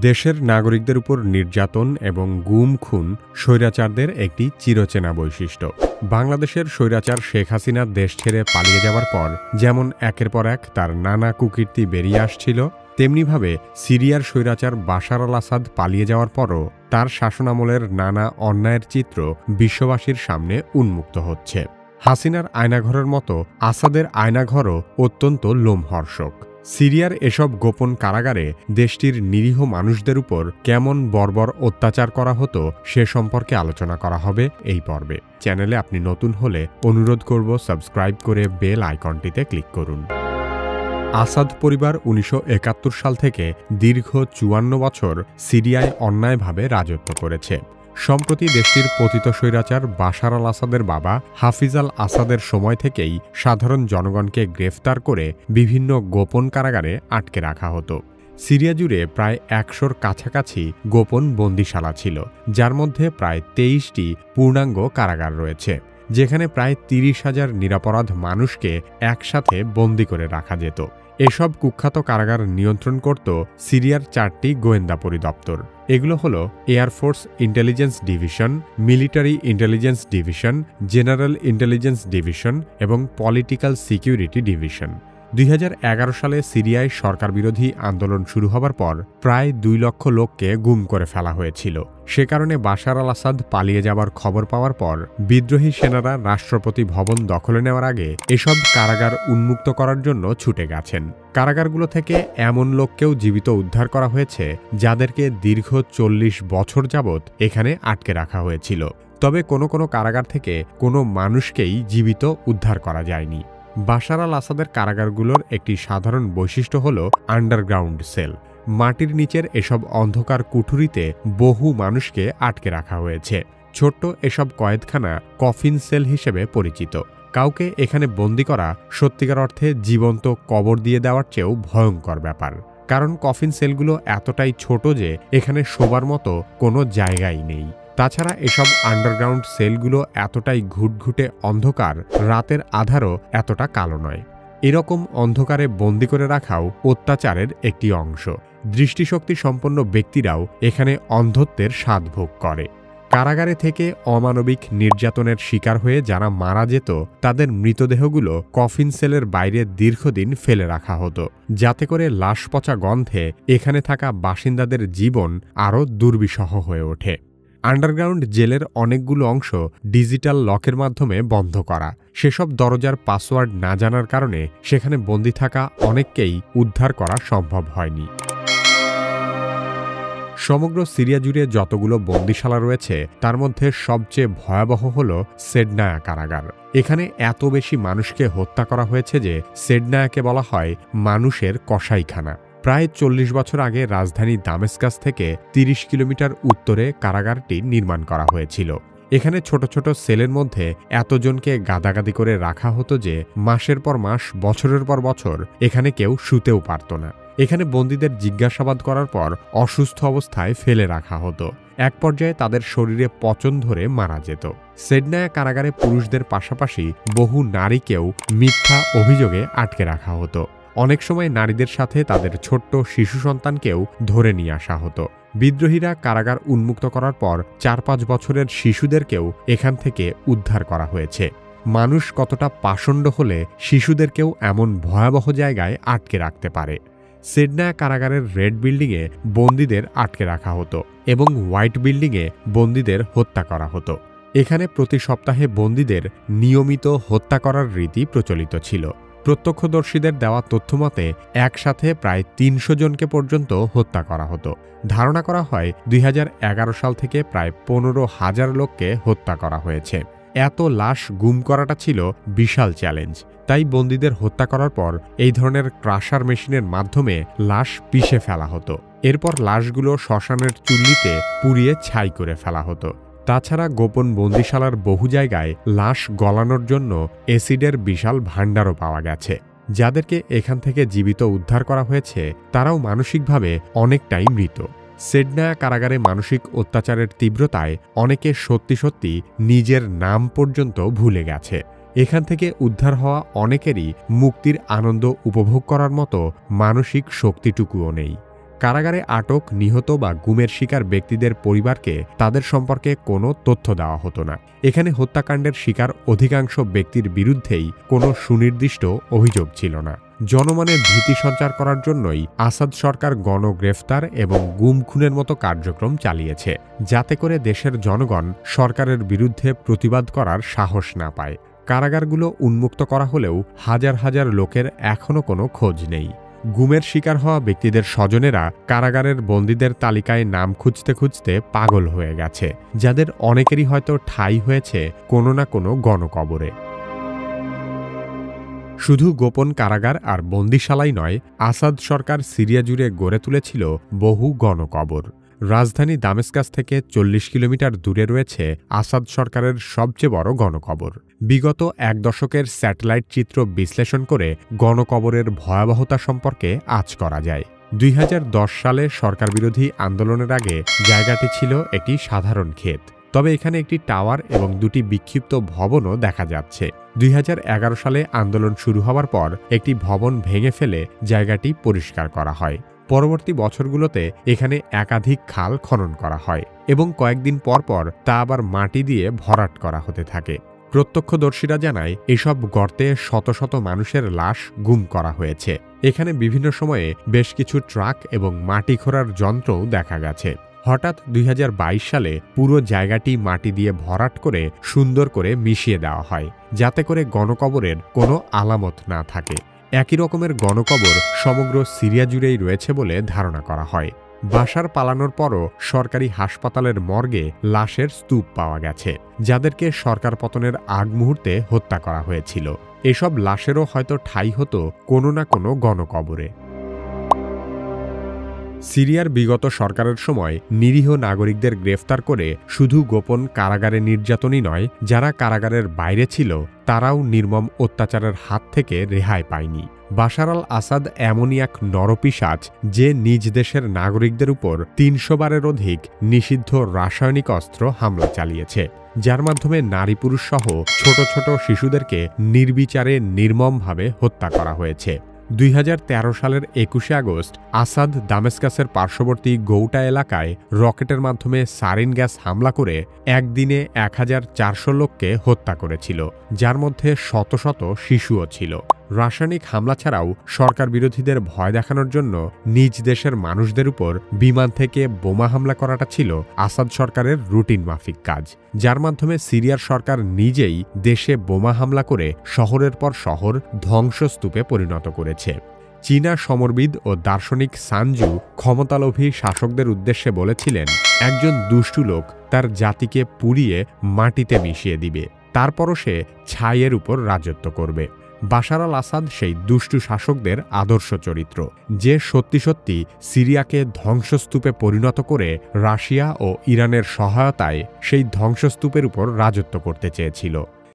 দেশের নাগরিকদের উপর নির্যাতন এবং গুম, খুন স্বৈরাচারদের একটি চিরচেনা বৈশিষ্ট্য। বাংলাদেশের স্বৈরাচার শেখ হাসিনা দেশ ছেড়ে পালিয়ে যাওয়ার পর যেমন একের পর এক তার নানা কুকীর্তি বেরিয়ে আসছিল, তেমনিভাবে সিরিয়ার স্বৈরাচার বাশার আল আসাদ পালিয়ে যাওয়ার পরও তার শাসনামলের নানা অন্যায়ের চিত্র বিশ্ববাসীর সামনে উন্মুক্ত হচ্ছে। হাসিনার আয়নাঘরের মতো আসাদের আয়নাঘরও অত্যন্ত লোমহর্ষক। সিরিয়ার এসব গোপন কারাগারে দেশটির নিরীহ মানুষদের উপর কেমন বর্বর অত্যাচার করা হতো সে সম্পর্কে আলোচনা করা হবে এই পর্বে। চ্যানেলে আপনি নতুন হলে অনুরোধ করব সাবস্ক্রাইব করে বেল আইকনটিতে ক্লিক করুন। আসাদ পরিবার উনিশশো একাত্তর সাল থেকে দীর্ঘ চুয়ান্ন বছর সিরিয়ায় অন্যায়ভাবে রাজত্ব করেছে। সম্প্রতি দেশটির পতিত স্বৈরাচার বাশার আল আসাদের বাবা হাফিজ আল আসাদের সময় থেকেই সাধারণ জনগণকে গ্রেফতার করে বিভিন্ন গোপন কারাগারে আটকে রাখা হতো। সিরিয়া জুড়ে প্রায় একশোর কাছাকাছি গোপন বন্দিশালা ছিল, যার মধ্যে প্রায় তেইশটি পূর্ণাঙ্গ কারাগার রয়েছে, যেখানে প্রায় তিরিশ হাজার নিরাপরাধ মানুষকে একসাথে বন্দি করে রাখা যেত। এসব কুখ্যাত কারাগার নিয়ন্ত্রণ করত সিরিয়ার চারটি গোয়েন্দা পরিদপ্তর। এগুলো হল air force intelligence division, military intelligence division, general intelligence division এবং পলিটিক্যাল সিকিউরিটি ডিভিশন। দুই হাজার এগারো সালে সিরিয়ায় সরকার বিরোধী আন্দোলন শুরু হবার পর প্রায় দুই লক্ষ লোককে গুম করে ফেলা হয়েছিল। সে কারণে বাশার আল আসাদ পালিয়ে যাবার খবর পাওয়ার পর বিদ্রোহী সেনারা রাষ্ট্রপতি ভবন দখলে নেওয়ার আগে এসব কারাগার উন্মুক্ত করার জন্য ছুটে গেছেন। কারাগারগুলো থেকে এমন লোককেও জীবিত উদ্ধার করা হয়েছে, যাদেরকে দীর্ঘ চল্লিশ বছর যাবৎ এখানে আটকে রাখা হয়েছিল। তবে কোনো কোনো কারাগার থেকে কোনো মানুষকেই জীবিত উদ্ধার করা যায়নি। বাশার আল আসাদের কারাগারগুলোর একটি সাধারণ বৈশিষ্ট্য হল আন্ডারগ্রাউন্ড সেল। মাটির নিচের এসব অন্ধকার কুঠুরিতে বহু মানুষকে আটকে রাখা হয়েছে। ছোট্ট এসব কয়েদখানা কফিন সেল হিসেবে পরিচিত। কাউকে এখানে বন্দি করা সত্যিকার অর্থে জীবন্ত কবর দিয়ে দেওয়ার চেয়েও ভয়ঙ্কর ব্যাপার। কারণ কফিন সেলগুলো এতটাই ছোট যে এখানে শোবার মতো কোনো জায়গাই নেই। তাছাড়া এসব আন্ডারগ্রাউন্ড সেলগুলো এতটাই ঘুটঘুটে অন্ধকার, রাতের আধারও এতটা কালো নয়। এরকম অন্ধকারে বন্দি করে রাখাও অত্যাচারের একটি অংশ। দৃষ্টিশক্তি সম্পন্ন ব্যক্তিরাও এখানে অন্ধত্বের স্বাদ ভোগ করে। কারাগারে থেকে অমানবিক নির্যাতনের শিকার হয়ে যারা মারা যেত, তাদের মৃতদেহগুলো কফিন সেলের বাইরে দীর্ঘদিন ফেলে রাখা হতো। যাতে করে লাশ পচা গন্ধে এখানে থাকা বাসিন্দাদের জীবন আরও দুর্বিষহ হয়ে ওঠে। আন্ডারগ্রাউন্ড জেলের অনেকগুলো অংশ ডিজিটাল লকের মাধ্যমে বন্ধ করা। সেসব দরজার পাসওয়ার্ড না জানার কারণে সেখানে বন্দি থাকা অনেককেই উদ্ধার করা সম্ভব হয়নি। সমগ্র সিরিয়া জুড়ে যতগুলো বন্দিশালা রয়েছে, তার মধ্যে সবচেয়ে ভয়াবহ হল সেডনায়া কারাগার। এখানে এত বেশি মানুষকে হত্যা করা হয়েছে যে সেডনায়াকে বলা হয় মানুষের কসাইখানা। প্রায় চল্লিশ বছর আগে রাজধানী দামেস্কাস থেকে ৩০ কিলোমিটার উত্তরে কারাগারটি নির্মাণ করা হয়েছিল। এখানে ছোট ছোট সেলের মধ্যে এতজনকে গাদাগাদি করে রাখা হতো যে মাসের পর মাস, বছরের পর বছর এখানে কেউ শুতেও পারত না। এখানে বন্দীদের জিজ্ঞাসাবাদ করার পর অসুস্থ অবস্থায় ফেলে রাখা হতো। এক পর্যায়ে তাদের শরীরে পচন ধরে মারা যেত। সেডনায়া কারাগারে পুরুষদের পাশাপাশি বহু নারীকেও মিথ্যা অভিযোগে আটকে রাখা হতো। অনেক সময় নারীদের সাথে তাদের ছোট্ট শিশু সন্তানকেও ধরে নিয়ে আসা হতো। বিদ্রোহীরা কারাগার উন্মুক্ত করার পর চার পাঁচ বছরের শিশুদেরকেও এখান থেকে উদ্ধার করা হয়েছে। মানুষ কতটা পাষণ্ড হলে শিশুদেরকেও এমন ভয়াবহ জায়গায় আটকে রাখতে পারে। সিডনা কারাগারের রেড বিল্ডিংয়ে বন্দীদের আটকে রাখা হতো এবং হোয়াইট বিল্ডিংয়ে বন্দীদের হত্যা করা হতো। এখানে প্রতি সপ্তাহে বন্দীদের নিয়মিত হত্যা করার রীতি প্রচলিত ছিল। প্রত্যক্ষদর্শীদের দেওয়া তথ্যমতে, একসাথে প্রায় তিনশো জনকে পর্যন্ত হত্যা করা হতো। ধারণা করা হয়, দুই হাজার এগারো সাল থেকে প্রায় পনেরো হাজার লোককে হত্যা করা হয়েছে। এত লাশ গুম করাটা ছিল বিশাল চ্যালেঞ্জ। তাই বন্দীদের হত্যা করার পর, এই ধরনের ক্রাশার মেশিনের মাধ্যমে লাশ পিষে ফেলা হতো। এরপর লাশগুলো শ্মশানের চুল্লিতে পুড়িয়ে ছাই করে ফেলা হতো। তাছাড়া গোপন বন্দিশালার বহু জায়গায় লাশ গলানোর জন্য অ্যাসিডের বিশাল ভাণ্ডারও পাওয়া গেছে। যাদেরকে এখান থেকে জীবিত উদ্ধার করা হয়েছে, তারাও মানসিকভাবে অনেকটাই মৃত। সেডনায়া কারাগারে মানসিক অত্যাচারের তীব্রতায় অনেকে সত্যি সত্যি নিজের নাম পর্যন্ত ভুলে গেছে। এখান থেকে উদ্ধার হওয়া অনেকেরই মুক্তির আনন্দ উপভোগ করার মতো মানসিক শক্তিটুকুও নেই। কারাগারে আটক, নিহত বা গুমের শিকার ব্যক্তিদের পরিবারকে তাদের সম্পর্কে কোনো তথ্য দেওয়া হতো না। এখানে হত্যাকাণ্ডের শিকার অধিকাংশ ব্যক্তির বিরুদ্ধেই কোনো সুনির্দিষ্ট অভিযোগ ছিল না। জনমনে ভীতি সঞ্চার করার জন্যই আসাদ সরকার গণগ্রেফতার এবং গুম খুনের মতো কার্যক্রম চালিয়েছে, যাতে করে দেশের জনগণ সরকারের বিরুদ্ধে প্রতিবাদ করার সাহস না পায়। কারাগারগুলো উন্মুক্ত করা হলেও হাজার হাজার লোকের এখনও কোনো খোঁজ নেই। গুমের শিকার হওয়া ব্যক্তিদের স্বজনেরা কারাগারের বন্দীদের তালিকায় নাম খুঁজতে খুঁজতে পাগল হয়ে গেছে, যাদের অনেকেরই হয়তো ঠাই হয়েছে কোনো না কোনো গণকবরে। শুধু গোপন কারাগার আর বন্দিশালাই নয়, আসাদ সরকার সিরিয়া জুড়ে গড়ে তুলেছিল বহু গণকবর। রাজধানী দামেস্কাস থেকে চল্লিশ কিলোমিটার দূরে রয়েছে আসাদ সরকারের সবচেয়ে বড় গণকবর। বিগত এক দশকের স্যাটেলাইট চিত্র বিশ্লেষণ করে গণকবরের ভয়াবহতা সম্পর্কে আজ করা যায়। দুই হাজার দশ সালে সরকার বিরোধী আন্দোলনের আগে জায়গাটি ছিল একটি সাধারণ ক্ষেত। তবে এখানে একটি টাওয়ার এবং দুটি বিক্ষিপ্ত ভবনও দেখা যাচ্ছে। দুই হাজার এগারো সালে আন্দোলন শুরু হওয়ার পর একটি ভবন ভেঙে ফেলে জায়গাটি পরিষ্কার করা হয়। পরবর্তী বছরগুলোতে এখানে একাধিক খাল খনন করা হয় এবং কয়েকদিন পর পর তা আবার মাটি দিয়ে ভরাট করা হতে থাকে। প্রত্যক্ষদর্শীরা জানায়, এসব গর্তে শত শত মানুষের লাশ গুম করা হয়েছে। এখানে বিভিন্ন সময়ে বেশ কিছু ট্রাক এবং মাটি খোঁড়ার যন্ত্রও দেখা গেছে। হঠাৎ দুই হাজার বাইশ সালে পুরো জায়গাটি মাটি দিয়ে ভরাট করে সুন্দর করে মিশিয়ে দেওয়া হয়, যাতে করে গণকবরের কোনো আলামত না থাকে। একই রকমের গণকবর সমগ্র সিরিয়া জুড়েই রয়েছে বলে ধারণা করা হয়। বাসার পালানোর পরও সরকারি হাসপাতালের মর্গে লাশের স্তূপ পাওয়া গেছে, যাদেরকে সরকার পতনের আগ মুহূর্তে হত্যা করা হয়েছিল। এসব লাশেরও হয়তো ঠাই হতো কোনো না কোনো গণকবরে। সিরিয়ার বিগত সরকারের সময় নিরীহ নাগরিকদের গ্রেফতার করে শুধু গোপন কারাগারে নির্যাতনই নয়, যারা কারাগারের বাইরে ছিল তারাও নির্মম অত্যাচারের হাত থেকে রেহাই পায়নি। বাশার আল আসাদ এমনই এক নরপিসাজ যে নিজ দেশের নাগরিকদের উপর তিনশো বারের অধিক নিষিদ্ধ রাসায়নিক অস্ত্র হামলা চালিয়েছে। যার মাধ্যমে নারী পুরুষ সহ ছোট ছোট শিশুদেরকে নির্বিচারে নির্মমভাবে হত্যা করা হয়েছে। দুই হাজার তেরো সালের একুশে আগস্ট, আসাদ দামেস্কাসের পার্শ্ববর্তী গৌটা এলাকায় রকেটের মাধ্যমে সারিন গ্যাস হামলা করে একদিনে এক হাজার চারশো লোককে হত্যা করেছিল, যার মধ্যে শত শত শিশুও ছিল। রাসায়নিক হামলা ছাড়াও সরকার বিরোধীদের ভয় দেখানোর জন্য নিজ দেশের মানুষদের উপর বিমান থেকে বোমা হামলা করাটা ছিল আসাদ সরকারের রুটিন মাফিক কাজ। যার মাধ্যমে সিরিয়ার সরকার নিজেই দেশে বোমা হামলা করে শহরের পর শহর ধ্বংসস্তূপে পরিণত করেছে। চীনা সমরবিদ ও দার্শনিক সানজু ক্ষমতালোভী শাসকদের উদ্দেশ্যে বলেছিলেন, একজন দুষ্টু লোক তার জাতিকে পুড়িয়ে মাটিতে মিশিয়ে দিবে, তারপরও সে ছাইয়ের উপর রাজত্ব করবে। বাশার আল আসাদ সেই দুষ্টু শাসকদের আদর্শ চরিত্র, যে সত্যি সত্যি সিরিয়াকে ধ্বংসস্তূপে পরিণত করে রাশিয়া ও ইরানের সহায়তায় সেই ধ্বংসস্তূপের উপর রাজত্ব করতে চেয়েছিল।